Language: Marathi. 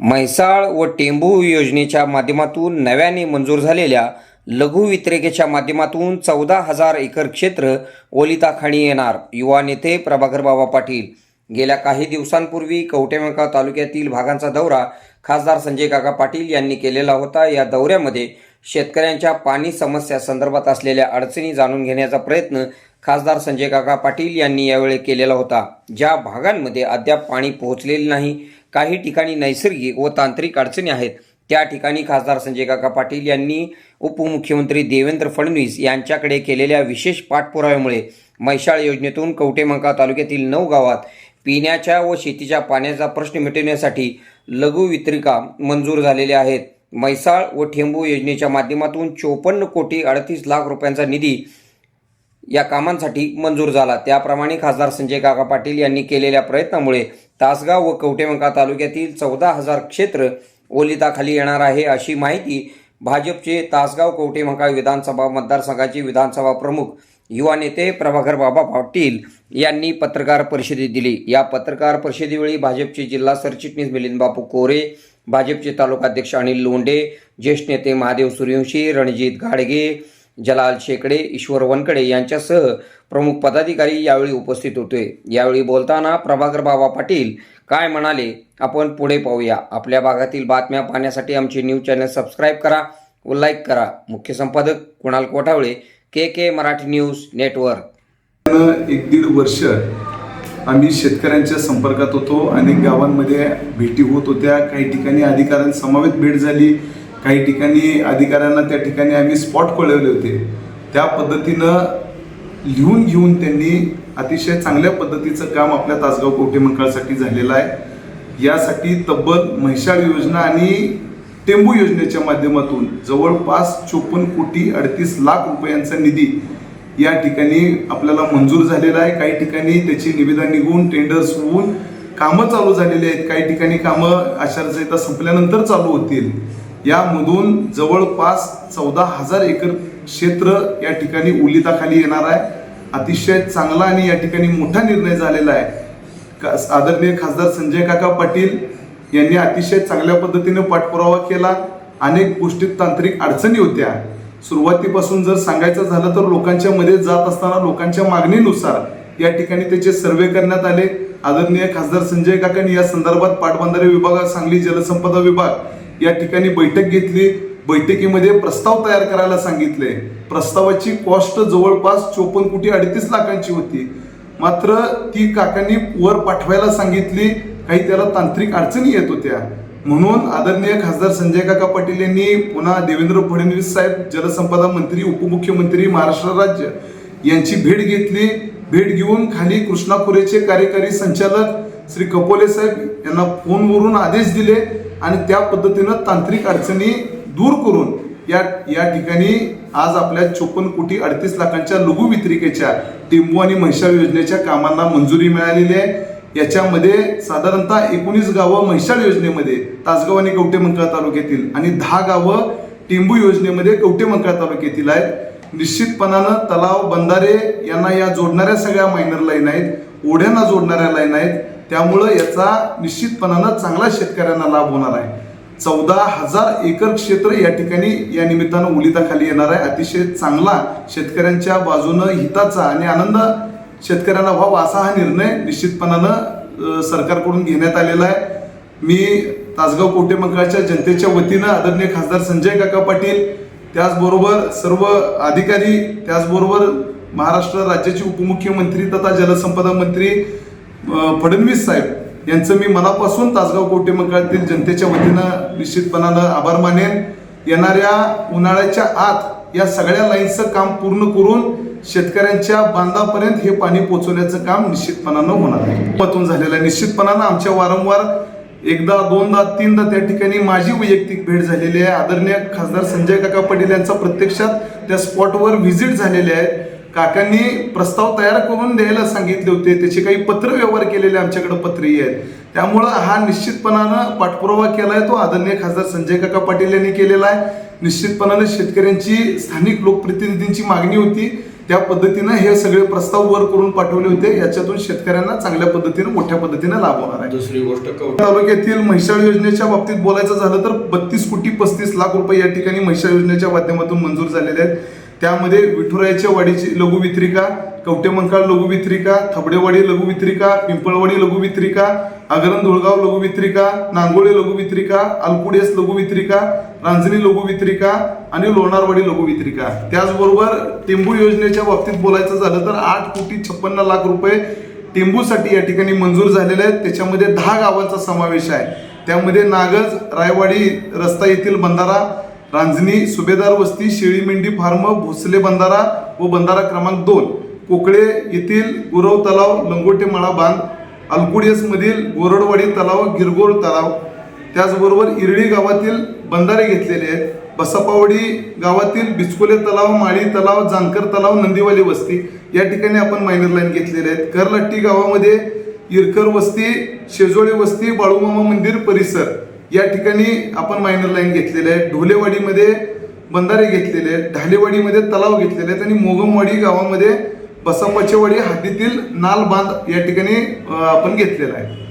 म्हैसाळ व टेंभू योजनेच्या माध्यमातून नव्याने मंजूर झालेल्या लघु वितरेकेच्या माध्यमातून चौदा हजार एकर क्षेत्र ओलिताखाणी येणार. युवा नेते प्रभाकर बाबा पाटील. गेल्या काही दिवसांपूर्वी कवटेमंका तालुक्यातील भागांचा दौरा खासदार संजय काका पाटील यांनी केलेला होता. या दौऱ्यामध्ये शेतकऱ्यांच्या पाणी समस्या संदर्भात असलेल्या अडचणी जाणून घेण्याचा प्रयत्न खासदार संजय काका पाटील यांनी यावेळी केलेला होता. ज्या भागांमध्ये अद्याप पाणी पोहोचलेले नाही काही ठिकाणी नैसर्गिक व तांत्रिक अडचणी आहेत. त्या ठिकाणी खासदार संजय काका पाटील यांनी उपमुख्यमंत्री देवेंद्र फडणवीस यांच्याकडे केलेल्या विशेष पाठपुराव्यामुळे मैशाळ योजनेतून कवटेमंका तालुक्यातील नऊ गावात पिण्याच्या व शेतीच्या पाण्याचा प्रश्न मिटवण्यासाठी लघु वितरिका मंजूर झालेल्या आहेत. म्हैसाळ व ठेंबू योजनेच्या माध्यमातून चोपन्न कोटी अडतीस लाख रुपयांचा निधी या कामांसाठी मंजूर झाला. त्याप्रमाणे खासदार संजय काका पाटील यांनी केलेल्या प्रयत्नामुळे तासगाव व कवटेमंका तालुक्यातील चौदा हजार क्षेत्र ओलिताखाली येणार आहे अशी माहिती भाजपचे तासगाव कवटेमंका विधानसभा मतदारसंघाचे विधानसभा प्रमुख युवा नेते प्रभाकर बाबा पाटील यांनी पत्रकार परिषदेत दिली. या पत्रकार परिषदेवेळी भाजपचे जिल्हा सरचिटणीस मिलिंद बापू कोरे भाजपचे तालुकाध्यक्ष अनिल लोंढे ज्येष्ठ नेते महादेव सूर्यवंशी रणजित घाडगे जलाल शेकडे ईश्वर वनकडे यांच्यासह प्रमुख पदाधिकारी यावेळी उपस्थित होते. यावेळी बोलताना प्रभाकर बाबा पाटील काय म्हणाले आपण पुढे पाहूया. आपल्या भागातील बातम्या पाहण्यासाठी आमचे न्यूज चॅनल सबस्क्राईब करा व लाईक करा. मुख्य संपादक Kunal Kothawale K K Marathi news network. एक दीड वर्ष आम्ही शेतकऱ्यांच्या संपर्कात होतो अनेक गावांमध्ये भेटी होत होत्या. काही ठिकाणी अधिकाऱ्यांसमवेत भेट झाली. काही ठिकाणी अधिकाऱ्यांना त्या ठिकाणी आम्ही स्पॉट कळवले होते. त्या पद्धतीनं लिहून घेऊन त्यांनी अतिशय चांगल्या पद्धतीचं काम आपल्या तासगाव कोठे मंडळासाठी झालेलं आहे. यासाठी तब्बल म्हैशाळ योजना आणि टेंबू योजनेच्या माध्यमातून जवळपास चोपन्न कोटी अडतीस लाख रुपयांचा निधी या ठिकाणी आपल्याला मंजूर झालेला आहे. काही ठिकाणी त्याची निविदा निघून टेंडर्स होऊन कामं चालू झालेली आहेत. काही ठिकाणी कामं आचारसंहिता संपल्यानंतर चालू होतील. यामधून जवळपास चौदा हजार एकर क्षेत्र या ठिकाणी उलिताखाली येणार आहे. अतिशय चांगला आणि या ठिकाणी मोठा निर्णय झालेला आहे. का- आदरणीय खासदार संजय काका पाटील यांनी अतिशय चांगल्या पद्धतीने पाठपुरावा केला. अनेक गोष्टीत तांत्रिक अडचणी होत्या. सुरुवातीपासून जर सांगायचं झालं तर लोकांच्या मध्ये जात असताना लोकांच्या मागणीनुसार या ठिकाणी त्याचे सर्वे करण्यात आले. आदरणीय खासदार संजय काकांनी या संदर्भात पाटबंधारे विभाग सांगली जलसंपदा विभाग या ठिकाणी बैठक घेतली. बैठकीमध्ये प्रस्ताव तयार करायला सांगितले. प्रस्तावाची कॉस्ट जवळपास चोपन्न कोटी अडतीस लाखांची होती. मात्र ती काकांनी वर पाठवायला सांगितली. काही त्याला तांत्रिक अडचणी येत होत्या. म्हणून आदरणीय खासदार संजय काका पाटील यांनी पुन्हा देवेंद्र फडणवीस साहेब जलसंपदा मंत्री उपमुख्यमंत्री महाराष्ट्र राज्य यांची भेट घेतली. भेट घेऊन खाली कृष्णापुरेचे कार्यकारी संचालक श्री कपोले साहेब यांना फोनवरून आदेश दिले. आणि त्या पद्धतीनं तांत्रिक अडचणी दूर करून या या ठिकाणी आज आपल्या चोपन्न कोटी अडतीस लाखांच्या लघु वितरिकेच्या टिंबू आणि म्हैसाळ योजनेच्या कामांना मंजुरी मिळालेली आहे. याच्यामध्ये साधारणतः एकोणीस गावं महिषाळ योजनेमध्ये तासगाव आणि कवटेमंकळा तालुक्यातील आणि दहा गावं टिंबू योजनेमध्ये कवटेमंकळा तालुक्यातील आहेत. निश्चितपणानं तलाव बंधारे यांना या जोडणाऱ्या सगळ्या मायनर लाईन आहेत. ओढ्यांना जोडणाऱ्या लाईन आहेत. त्यामुळं याचा निश्चितपणानं चांगला शेतकऱ्यांना लाभ होणार आहे. चौदा हजार एकर क्षेत्र या ठिकाणी या निमित्तानं उलिताखाली येणार आहे. अतिशय चांगला शेतकऱ्यांच्या बाजूनं हिताचा आणि आनंद शेतकऱ्यांना व्हावा असा हा निर्णय निश्चितपणानं सरकारकडून घेण्यात आलेला आहे. मी तासगाव कोटे मंगळाच्या जनतेच्या वतीनं आदरणीय खासदार संजय काका पाटील त्याचबरोबर सर्व अधिकारी त्याचबरोबर महाराष्ट्र राज्याचे उपमुख्यमंत्री तथा जलसंपदा मंत्री फडणवीस साहेब यांचं मी मनापासून तासगाव कोटे मंगळातील जनतेच्या वतीनं निश्चितपणानं आभार मानेन. येणाऱ्या उन्हाळ्याच्या आत या सगळ्या लाईन्सचं काम पूर्ण करून शेतकऱ्यांच्या बांधापर्यंत हे पाणी पोहोचवण्याचं काम निश्चितपणानं होणार आहे. झालेलं आहे निश्चितपणानं आमच्या वारंवार एकदा दोनदा तीनदा त्या ठिकाणी माझी वैयक्तिक भेट झालेली आहे. आदरणीय खासदार संजय काका पाटील यांचा प्रत्यक्षात त्या स्पॉटवर व्हिजिट झालेले आहेत काकांनी प्रस्ताव तयार करून द्यायला सांगितले होते. त्याचे काही पत्र व्यवहार केलेले आमच्याकडे पत्रही आहेत. त्यामुळं हा निश्चितपणानं पाठपुरावा केलाय तो आदरणीय खासदार संजय काका पाटील यांनी केलेला आहे. निश्चितपणानं शेतकऱ्यांची स्थानिक लोकप्रतिनिधींची मागणी होती. त्या पद्धतीनं हे सगळे प्रस्ताव वर करून पाठवले होते. याच्यातून शेतकऱ्यांना चांगल्या पद्धतीनं मोठ्या पद्धतीनं लाभ होणार आहे. दुसरी गोष्ट तालुक्यातील म्हैसाळ योजनेच्या बाबतीत बोलायचं झालं तर बत्तीस कोटी पस्तीस लाख रुपये या ठिकाणी म्हैसाळ योजनेच्या माध्यमातून मंजूर झालेले आहेत. त्यामध्ये विठुरायच्या वाडीची लघुवित्रिका कवटेमंकाळ लघुवित्रिका थबडेवाडी लघुवित्रिका पिंपळवाडी लघुवित्रिका आगरण धुळगाव लघुवित्रिका नांगोळे लघुवित्रिका अलकुडेस लघुवित्रिका रांजणी लघुवित्रिका आणि लोणारवाडी लघुवित्रिका. त्याचबरोबर टेंबू योजनेच्या बाबतीत बोलायचं झालं तर आठ कोटी छप्पन्न लाख रुपये टेंबूसाठी या ठिकाणी मंजूर झालेले आहेत. त्याच्यामध्ये दहा गावांचा समावेश आहे. त्यामध्ये नागज रायवाडी रस्ता येथील बंधारा रांजणी सुभेदार वस्ती शेळी मेंढी फार्म भोसले बंधारा व बंधारा क्रमांक दोन. कोकळे येथील गुरव तलाव लंगोटे मळा बांध अल्कुडियसमधील गोरडवाडी तलाव गिरगोर तलाव. त्याचबरोबर इरळी गावातील बंधारे घेतलेले आहेत. बसपावडी गावातील बिचकोले तलाव माळी तलाव जानकर तलाव नंदीवाली वस्ती या ठिकाणी आपण मायनर लाईन घेतलेले आहेत. करलट्टी गावामध्ये इरकर वस्ती शेजोळी वस्ती बाळूमामा मंदिर परिसर. या ठिकाणी आपण मायनर लाईन घेतलेले आहे ढोलेवाडीमध्ये बंधारे घेतलेले आहेत. ढालेवाडीमध्ये तलाव घेतलेले आहेत. आणि मोगमवाडी गावामध्ये बसंबाचेवाडी हद्दीतील नाल बांध या ठिकाणी आपण घेतलेला आहे.